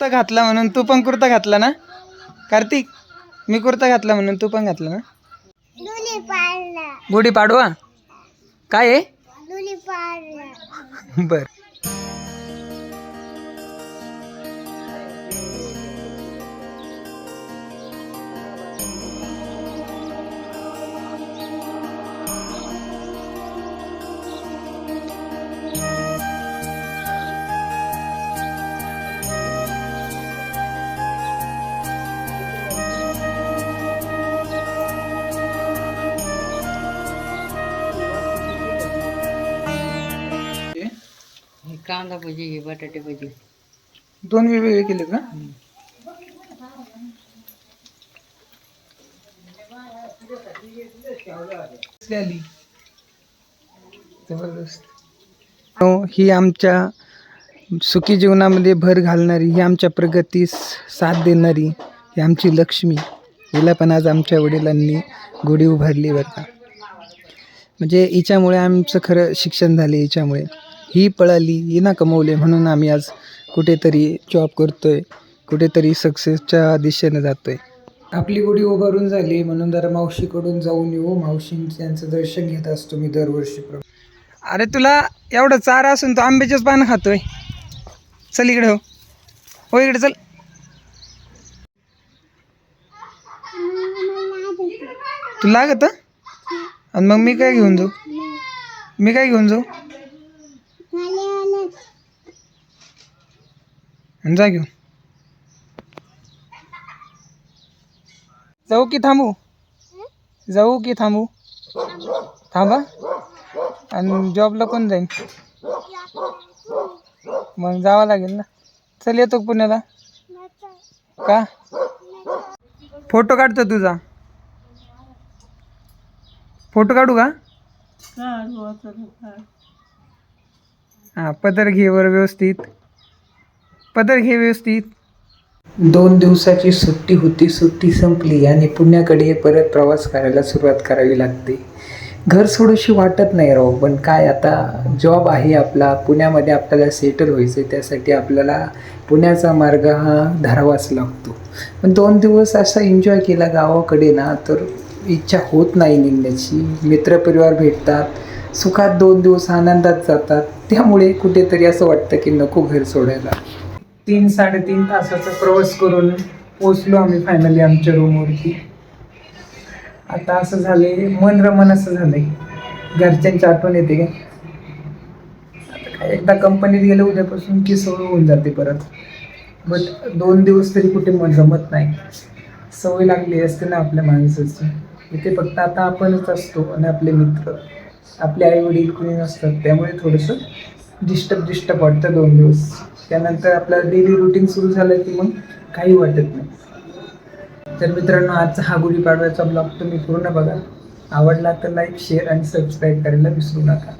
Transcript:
कुर्ता घातला म्हणून तू पण कुर्ता घातला ना? कार्तिक मी कुर्ता घातला म्हणून तू पण घातला ना? गुढी पाडवा? काय आहे? बर. कांदा भजी बटाटे भजी. दोन वेगवेगळे केले का कसली आली जबरदस्त. हो, ही आमच्या सुखी जीवनामध्ये भर घालणारी ही आमच्या प्रगतीस साथ देणारी ही आमची लक्ष्मी. हिला पण आज आमच्या वडिलांनी गुढी उभारली बरं का. म्हणजे हिच्यामुळे आमचं खरं शिक्षण झाले हिच्यामुळे. ही पळाली ही ना कमवले म्हणून आम्ही आज कुठेतरी जॉब करतोय कुठेतरी सक्सेसच्या दिशेने जातोय. आपली गुढी उभारून झाली म्हणून जरा मावशीकडून जाऊन येऊ. मावशींचं दर्शन घेत असतो मी दरवर्षी अरे तुला एवढं चारा असून तू आंब्याचेच पानं खातोय. चल इकडे हो. हो इकडे चल. तू लागत? आणि मग मी काय घेऊन जाऊ? मी काय घेऊन जाऊ? आणि जा घेऊन. जाऊ की थांबू? जाऊ की थांबू? थांबा. आणि जॉबला कोण जाईन? मग जावं लागेल ना. चल येतो पुण्याला. का? फोटो काढतो तुझा. फोटो काढू का? हा पदर घे वर व्यवस्थित. पदर घे व्यवस्थित. दोन दिवसाची सुट्टी होती. सुट्टी संपली आणि पुण्याकडे परत प्रवास करायला सुरुवात करावी लागते. घर सोडूशी वाटत नाही राव पण काय आता जॉब आहे आपला. पुण्यामध्ये आपल्याला सेटल व्हायचं त्यासाठी आपल्याला पुण्याचा मार्ग हा धरावाच लागतो. पण दोन दिवस असा एन्जॉय केला गावाकडे ना तर इच्छा होत नाही निघण्याची मित्रपरिवार भेटतात. सुखात दोन दिवस आनंदात जातात. त्यामुळे कुठेतरी असं वाटतं की नको घर सोडायला. तीन साडेतीन तासाचा प्रवास करून पोचलो आम्ही फायनली आमच्या रूमवरती आता असं झाले मन रमन असं झालंय. घरच्यांची आठवण येते काय आता काय एकदा कंपनीत गेलं उद्यापासून की सवय होऊन जाते परत. बट दोन दिवस तरी कुठे मन रमत नाही. सवय लागली असते ना आपल्या माणसाची. इथे फक्त आता आपणच असतो आणि आपले मित्र. आपले आई वडील कुणी नसतात त्यामुळे थोडंसं डिस्टर्ब डिस्टर्ब वाटतं दोन दिवस. त्यानंतर आपलं डेली रुटीन सुरू झालं की मग काही वाटत नाही. तर मित्रांनो आजचा हा गुढीपाडव्याचा ब्लॉग तुम्ही पूर्ण बघा. आवडला तर लाईक शेअर आणि सबस्क्राईब करायला विसरू नका.